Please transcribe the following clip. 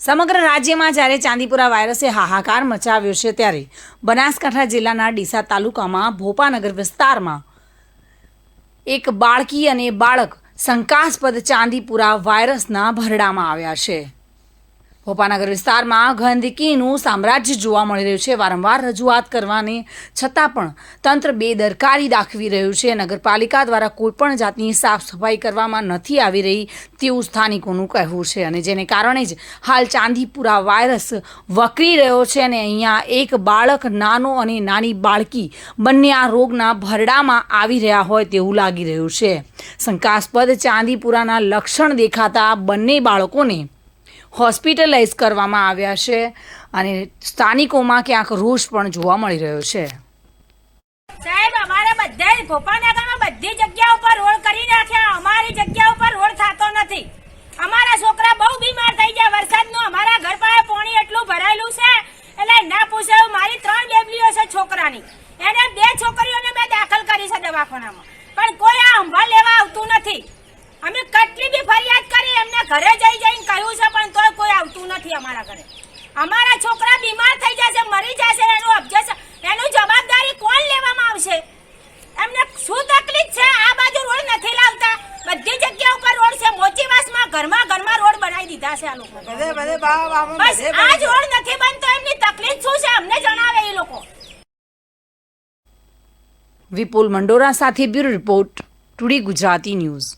સમગ્ર રાજ્યમાં જ્યારે ચાંદીપુરા વાયરસે હાહાકાર મચાવ્યો છે ત્યારે બનાસકાંઠા જિલ્લાના ડીસા તાલુકામાં ભોપાનગર વિસ્તારમાં એક બાળકી અને બાળક શંકાસ્પદ ચાંદીપુરા વાયરસના ભરડામાં આવ્યા છે. ભોપાનગર વિસ્તારમાં ગંદકીનું સામ્રાજ્ય જોવા મળી રહ્યું છે. વારંવાર રજૂઆત કરવાની છતાં પણ તંત્ર બેદરકારી દાખવી રહ્યું છે. નગરપાલિકા દ્વારા કોઈપણ જાતની સાફ સફાઈ કરવામાં નથી આવી રહી તેવું સ્થાનિકોનું કહેવું છે અને જેને કારણે જ હાલ ચાંદીપુરા વાયરસ વકરી રહ્યો છે અને અહીંયા એક બાળક, નાનો અને નાની બાળકી બંને આ રોગના ભરડામાં આવી રહ્યા હોય તેવું લાગી રહ્યું છે. શંકાસ્પદ ચાંદીપુરાના લક્ષણ દેખાતા બંને બાળકોને હોસ્પિટલાઇઝ કરવામાં આવ્યા છે અને સ્થાનિકોમાં ક્યાંક રોષ પણ જોવા મળી રહ્યો છે. સાહેબ, અમારે બધા ગોપાનગરમાં બધી જગ્યા ઉપર રોડ કરી નાખ્યા. અમારી જગ્યા ઉપર રોડ થતો નથી. અમારા છોકરા બહુ બીમાર થઈ ગયા. વરસાદનું અમારા ઘર પાસે પાણી એટલું ભરાયેલું છે. એટલે ના પૂછે મારી ત્રણ બેબલીઓ છે છોકરાની. એને બે છોકરીઓને મેં દાખલ કરી છે દવાખાનામાં. પણ કોઈ આ સંભાળ લેવા આવતું નથી. અમે કેટલી બી ફરિયાદ કરી એમને ઘરે જઈ જઈને કહ્યું છે પણ તોય કોઈ આવતું નથી અમારા છોકરા બીમાર થઈ જશે મરી જશે એનું ઓબ્જેક્શન એનું જવાબદારી કોણ લેવામાં આવશે? એમને શું તકલીફ છે? આ બાજુ રોડ નથી લાવતા. બધી જગ્યા ઉપર રોડ છે. મોચીવાસમાં ઘરમાં ઘરમાં રોડ બનાવી દીધા છે આ લોકો. બસ આ જ રોડ નથી બનતો. એમની તકલીફ શું છે? અમને જણાવે એ લોકો. વિપુલ મંડોરા સાથે bureau report today Gujarati news.